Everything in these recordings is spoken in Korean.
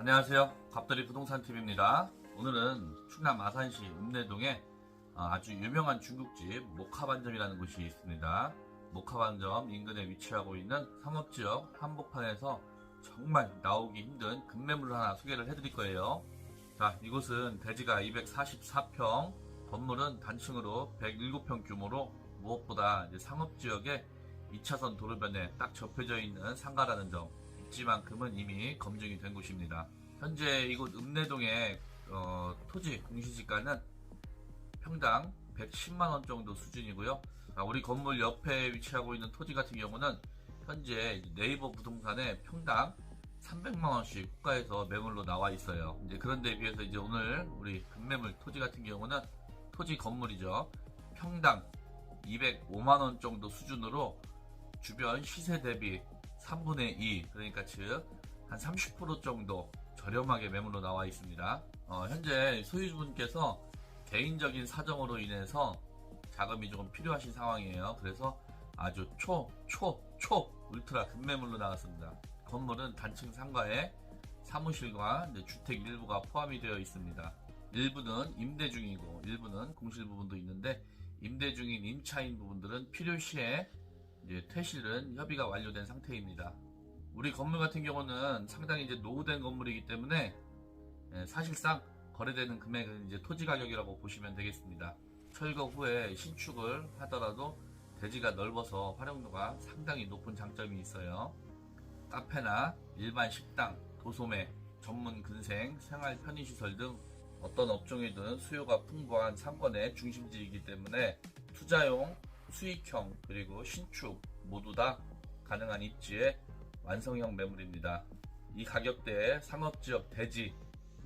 안녕하세요. 갑돌이 부동산 TV입니다. 오늘은 충남 아산시 읍내동에 어, 아주 유명한 중국집 모카반점이라는 곳이 있습니다. 모카반점 인근에 위치하고 있는 상업지역 한복판에서 정말 나오기 힘든 급매물을 하나 소개를 해드릴 거예요. 자, 이곳은 대지가 244평, 건물은 단층으로 107평 규모로 무엇보다 이제 상업지역에 2차선 도로변에 딱 접혀져 있는 상가라는 점 입지만큼은 이미 검증이 된 곳입니다. 현재 이곳 읍내동의 어, 토지 공시지가는 평당 110만 원 정도 수준이고요. 아, 우리 건물 옆에 위치하고 있는 토지 같은 경우는 현재 네이버 부동산에 평당 300만 원씩 국가에서 매물로 나와 있어요. 이제 그런데 비해서 이제 오늘 우리 급매물 토지 같은 경우는 토지 건물이죠. 평당 205만 원 정도 수준으로 주변 시세 대비 3분의 2 그러니까 즉 한 30% 정도 저렴하게 매물로 나와 있습니다. 어, 현재 소유주분께서 개인적인 사정으로 인해서 자금이 조금 필요하신 상황이에요. 그래서 아주 초, 초, 초 울트라 급매물로 나왔습니다. 건물은 단층 상가에 사무실과 주택 일부가 포함이 되어 있습니다. 일부는 임대 중이고 일부는 공실 부분도 있는데 임대 중인 임차인 부분들은 필요시에 이제 퇴실은 협의가 완료된 상태입니다. 우리 건물 같은 경우는 상당히 이제 노후된 건물이기 때문에 예, 사실상 거래되는 금액은 이제 토지 가격이라고 보시면 되겠습니다. 철거 후에 신축을 하더라도 대지가 넓어서 활용도가 상당히 높은 장점이 있어요. 카페나 일반 식당, 도소매, 전문 근생, 생활 편의시설 등 어떤 업종이든 수요가 풍부한 상권의 중심지이기 때문에 투자용, 수익형, 그리고 신축 모두 다 가능한 입지의 완성형 매물입니다. 이 가격대에 상업지역 대지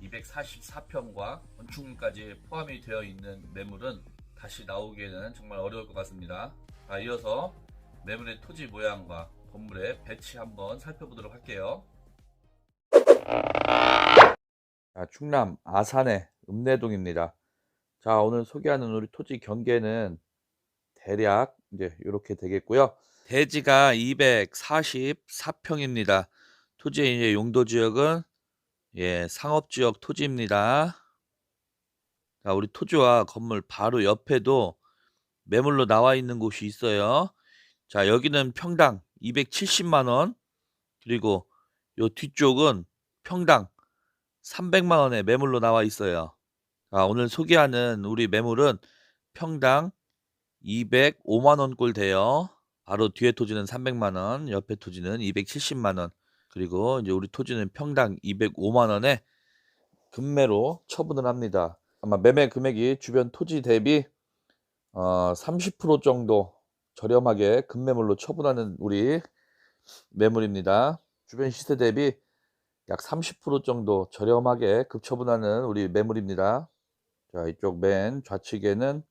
244평과 건축물까지 포함이 되어 있는 매물은 다시 나오기에는 정말 어려울 것 같습니다. 자, 이어서 매물의 토지 모양과 건물의 배치 한번 살펴보도록 할게요. 자, 충남 아산의 읍내동입니다. 자, 오늘 소개하는 우리 토지 경계는 대략 이제 이렇게 되겠고요. 대지가 244평입니다. 토지의 이제 용도 지역은 예, 상업 지역 토지입니다. 자, 우리 토지와 건물 바로 옆에도 매물로 나와 있는 곳이 있어요. 자, 여기는 평당 270만 원. 그리고 요 뒤쪽은 평당 300만 원에 매물로 나와 있어요. 자, 오늘 소개하는 우리 매물은 평당 205만 원꼴 돼요. 바로 뒤에 토지는 300만 원, 옆에 토지는 270만 원. 그리고 이제 우리 토지는 평당 205만 원에 금매로 처분을 합니다. 아마 매매 금액이 주변 토지 대비 어, 30% 정도 저렴하게 금매물로 처분하는 우리 매물입니다. 주변 시세 대비 약 30% 정도 저렴하게 급처분하는 우리 매물입니다. 자, 이쪽 맨 좌측에는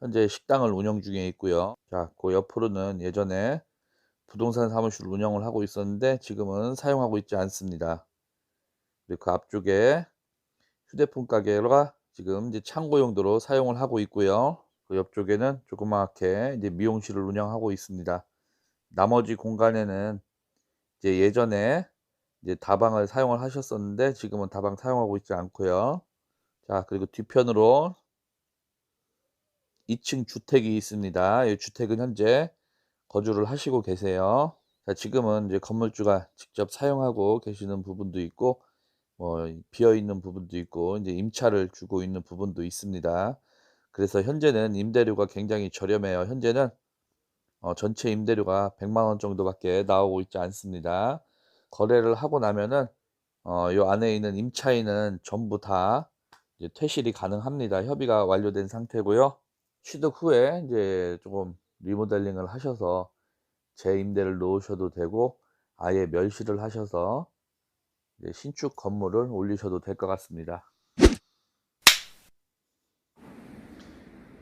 현재 식당을 운영 중에 있고요. 자, 그 옆으로는 예전에 부동산 사무실 운영을 하고 있었는데 지금은 사용하고 있지 않습니다. 그리고 그 앞쪽에 휴대폰 가게가 지금 이제 창고 용도로 사용을 하고 있고요. 그 옆쪽에는 조그맣게 이제 미용실을 운영하고 있습니다. 나머지 공간에는 이제 예전에 이제 다방을 사용을 하셨었는데 지금은 다방 사용하고 있지 않고요. 자, 그리고 뒤편으로 2층 주택이 있습니다. 이 주택은 현재 거주를 하시고 계세요. 자, 지금은 이제 건물주가 직접 사용하고 계시는 부분도 있고, 뭐, 비어 있는 부분도 있고, 이제 임차를 주고 있는 부분도 있습니다. 그래서 현재는 임대료가 굉장히 저렴해요. 현재는 어, 전체 임대료가 100만 원 정도밖에 나오고 있지 않습니다. 거래를 하고 나면은 어, 요 안에 있는 임차인은 전부 다 퇴실이 가능합니다. 협의가 완료된 상태고요. 취득 후에 이제 조금 리모델링을 하셔서 재임대를 놓으셔도 되고 아예 멸실을 하셔서 이제 신축 건물을 올리셔도 될 것 같습니다.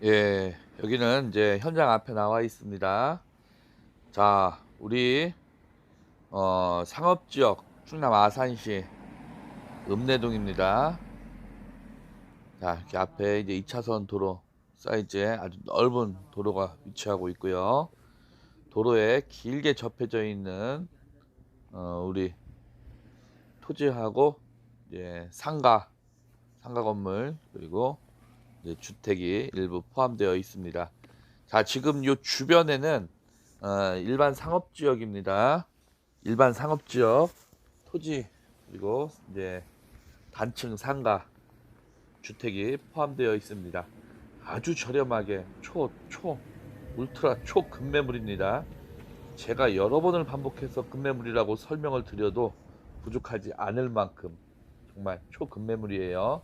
예, 여기는 이제 현장 앞에 나와 있습니다. 자, 우리 어, 상업지역 충남 아산시 읍내동입니다. 자, 이렇게 앞에 이제 2차선 도로 사이즈의 아주 넓은 도로가 위치하고 있고요. 도로에 길게 접혀져 있는 어, 우리 토지하고 이제 상가 상가 건물 그리고 주택이 일부 포함되어 있습니다. 자 지금 요 주변에는 어, 일반 상업 지역입니다. 일반 상업 지역 토지 그리고 이제 단층 상가 주택이 포함되어 있습니다. 아주 저렴하게 초, 초, 울트라 초 급매물입니다. 제가 여러 번을 반복해서 급매물이라고 설명을 드려도 부족하지 않을 만큼 정말 초급매물이에요.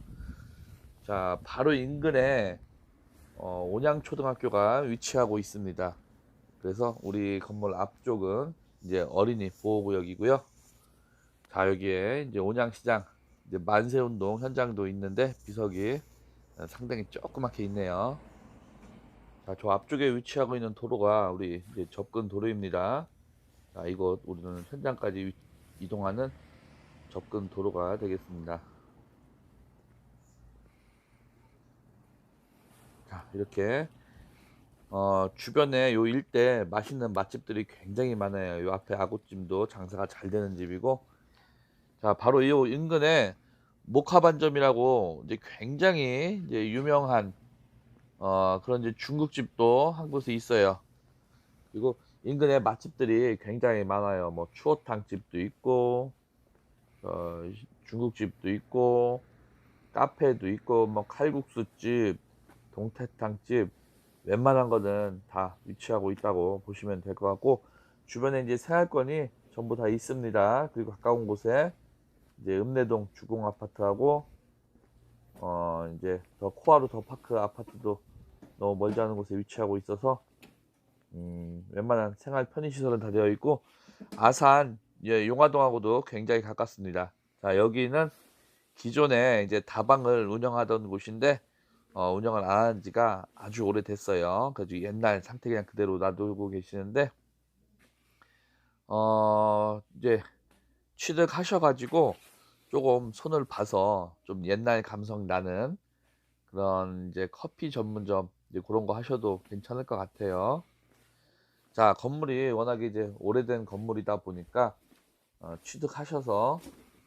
자, 바로 인근에 어, 온양초등학교가 위치하고 있습니다. 그래서 우리 건물 앞쪽은 이제 어린이 보호구역이고요. 자, 여기에 이제 온양시장 이제 만세운동 현장도 있는데 비석이 상당히 조그맣게 있네요. 자, 저 앞쪽에 위치하고 있는 도로가 우리 이제 접근 도로입니다. 자, 이곳 우리는 현장까지 위- 이동하는 접근 도로가 되겠습니다. 자, 이렇게 어, 주변에 요 일대 맛있는 맛집들이 굉장히 많아요. 요 앞에 아구찜도 장사가 잘 되는 집이고, 자, 바로 이 인근에 모카반점이라고 이제 굉장히 이제 유명한 어, 그런 이제 중국집도 한 곳에 있어요. 그리고 인근에 맛집들이 굉장히 많아요. 뭐 추어탕 집도 있고, 어, 중국집도 있고, 카페도 있고, 뭐 칼국수집, 동태탕집, 웬만한 거는 다 위치하고 있다고 보시면 될 것 같고, 주변에 이제 생활권이 전부 다 있습니다. 그리고 가까운 곳에 이제 읍내동 주공 아파트하고, 어, 이제 더 코아루 더 파크 아파트도 너무 멀지 않은 곳에 위치하고 있어서, 음, 웬만한 생활 편의시설은 다 되어 있고, 아산, 예, 용화동하고도 굉장히 가깝습니다. 자, 여기는 기존에 이제 다방을 운영하던 곳인데, 어, 운영을 안 한 지가 아주 오래됐어요. 그래서 옛날 상태 그냥 그대로 놔두고 계시는데, 어, 이제 취득하셔가지고 조금 손을 봐서 좀 옛날 감성 나는 그런 이제 커피 전문점 이제 그런 거 하셔도 괜찮을 것 같아요. 자, 건물이 워낙에 이제 오래된 건물이다 보니까 어, 취득하셔서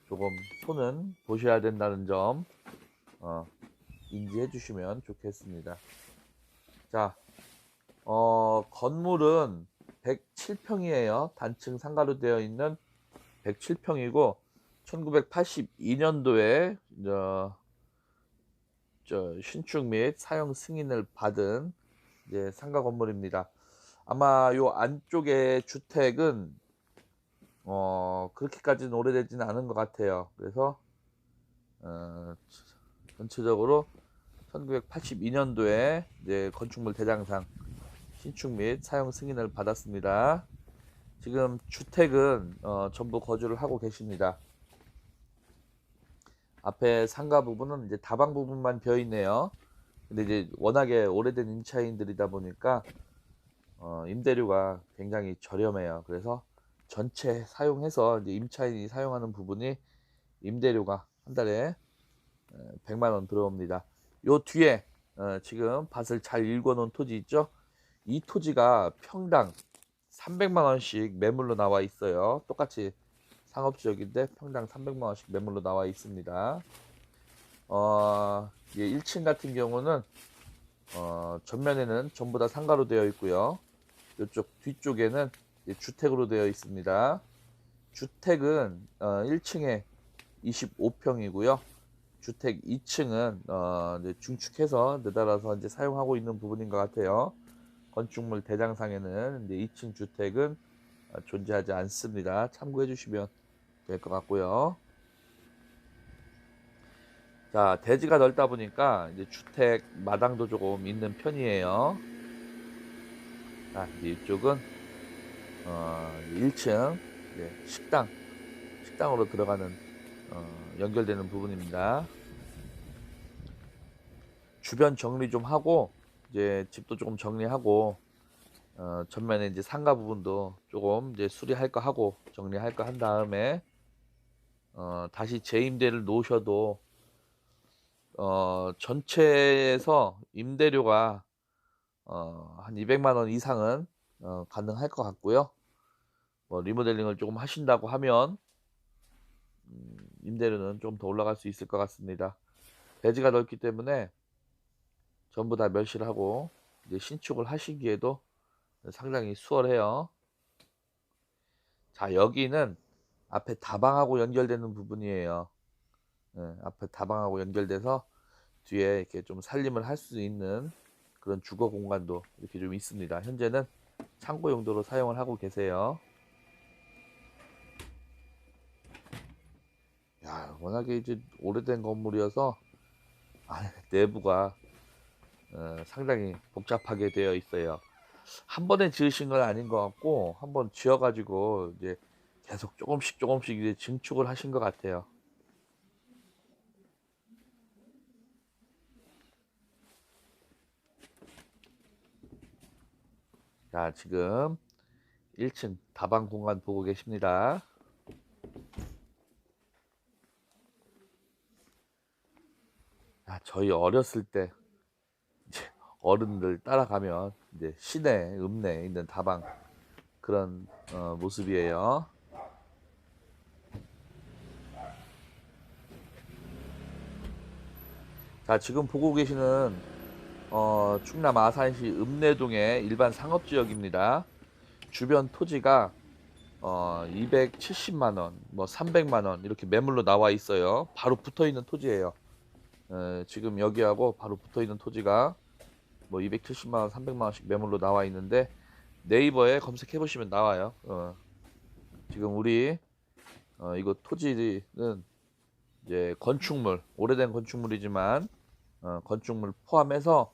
조금 손은 보셔야 된다는 점 어, 인지해 주시면 좋겠습니다. 자, 어, 건물은 107평이에요. 단층 상가로 되어 있는 107평이고 1982년도에 저, 저 신축 및 사용 승인을 받은 이제 상가 건물입니다. 아마 요 안쪽에 주택은 어 그렇게까지는 오래되지는 않은 것 같아요. 그래서 어, 전체적으로 1982년도에 이제 건축물 대장상 신축 및 사용 승인을 받았습니다. 지금 주택은 어, 전부 거주를 하고 계십니다. 앞에 상가 부분은 이제 다방 부분만 비어 있네요. 근데 이제 워낙에 오래된 임차인들이다 보니까 어, 임대료가 굉장히 저렴해요. 그래서 전체 사용해서 이제 임차인이 사용하는 부분이 임대료가 한 달에 100만 원 들어옵니다. 요 뒤에 어, 지금 밭을 잘 일궈놓은 토지 있죠? 이 토지가 평당 300만 원씩 매물로 나와 있어요. 똑같이 상업지역인데 평당 300만 원씩 매물로 나와 있습니다. 어, 예, 1층 같은 경우는 어, 전면에는 전부 다 상가로 되어 있고요. 이쪽 뒤쪽에는 이제 주택으로 되어 있습니다. 주택은 어, 1층에 25평이고요. 주택 2층은 어, 중축해서 내달아서 이제 사용하고 있는 부분인 것 같아요. 건축물 대장상에는 이제 2층 주택은 어, 존재하지 않습니다. 참고해 주시면 될 것 같고요. 자, 대지가 넓다 보니까 이제 주택 마당도 조금 있는 편이에요. 자, 이제 이쪽은 어, 1층 이제 식당, 식당으로 들어가는 어, 연결되는 부분입니다. 주변 정리 좀 하고 이제 집도 조금 정리하고 어, 전면에 이제 상가 부분도 조금 이제 수리할 거 하고 정리할 거 한 다음에 어, 다시 재임대를 놓으셔도 어, 전체에서 임대료가 어, 한 200만 원 이상은 어, 가능할 것 같고요. 뭐 리모델링을 조금 하신다고 하면 음, 임대료는 좀 더 올라갈 수 있을 것 같습니다. 대지가 넓기 때문에 전부 다 멸시를 하고 이제 신축을 하시기에도 상당히 수월해요. 자 여기는 앞에 다방하고 연결되는 부분이에요. 예, 앞에 다방하고 연결돼서 뒤에 이렇게 좀 살림을 할 수 있는 그런 주거 공간도 이렇게 좀 있습니다. 현재는 창고 용도로 사용을 하고 계세요. 야, 워낙에 이제 오래된 건물이어서 아, 내부가 어, 상당히 복잡하게 되어 있어요. 한 번에 지으신 건 아닌 것 같고 한 번 지어가지고 이제 계속 조금씩 조금씩 이제 증축을 하신 것 같아요. 자, 지금 1층 다방 공간 보고 계십니다. 야, 저희 어렸을 때 어른들 따라가면 이제 시내 읍내에 있는 다방 그런 어, 모습이에요. 자, 지금 보고 계시는 어, 충남 아산시 읍내동의 일반 상업지역입니다. 주변 토지가 어, 270만 원, 뭐 300만 원 이렇게 매물로 나와 있어요. 바로 붙어 있는 토지예요. 어, 지금 여기하고 바로 붙어 있는 토지가 뭐 270만 원, 300만 원씩 매물로 나와 있는데 네이버에 검색해 보시면 나와요. 어, 지금 우리 어, 이거 토지는 이제 건축물 오래된 건축물이지만 어, 건축물 포함해서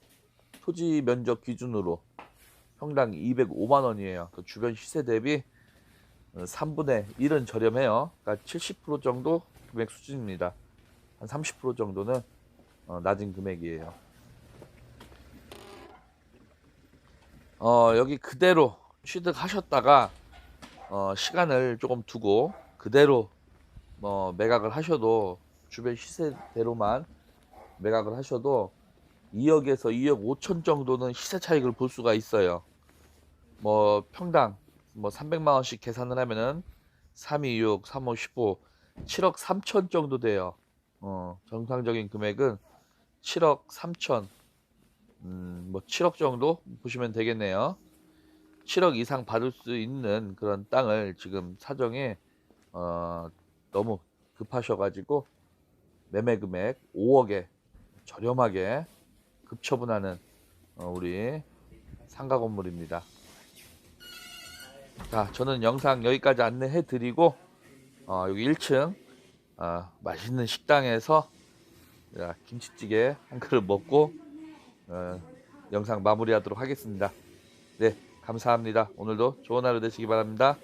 토지 면적 기준으로 평당 205만 원이에요. 그 주변 시세 대비 어, 3분의 1은 저렴해요. 그러니까 70% 정도 금액 수준입니다. 한 30% 정도는 어, 낮은 금액이에요. 어, 여기 그대로 취득하셨다가 어, 시간을 조금 두고 그대로 뭐 매각을 하셔도 주변 시세대로만 매각을 하셔도 2억에서 2억 5천 정도는 시세 차익을 볼 수가 있어요. 뭐 평당 뭐 300만 원씩 계산을 하면은 3, 2, 6, 3, 5, 15, 7억 3천 정도 돼요. 어, 정상적인 금액은 7억 3천, 음, 뭐 7억 정도 보시면 되겠네요. 7억 이상 받을 수 있는 그런 땅을 지금 사정에 어, 너무 급하셔가지고 매매 금액 5억에 저렴하게 급처분하는 어, 우리 상가 건물입니다. 자, 저는 영상 여기까지 안내해 드리고 어, 여기 1층 어, 맛있는 식당에서 자, 김치찌개 한 그릇 먹고 어, 영상 마무리하도록 하겠습니다. 네, 감사합니다. 오늘도 좋은 하루 되시기 바랍니다.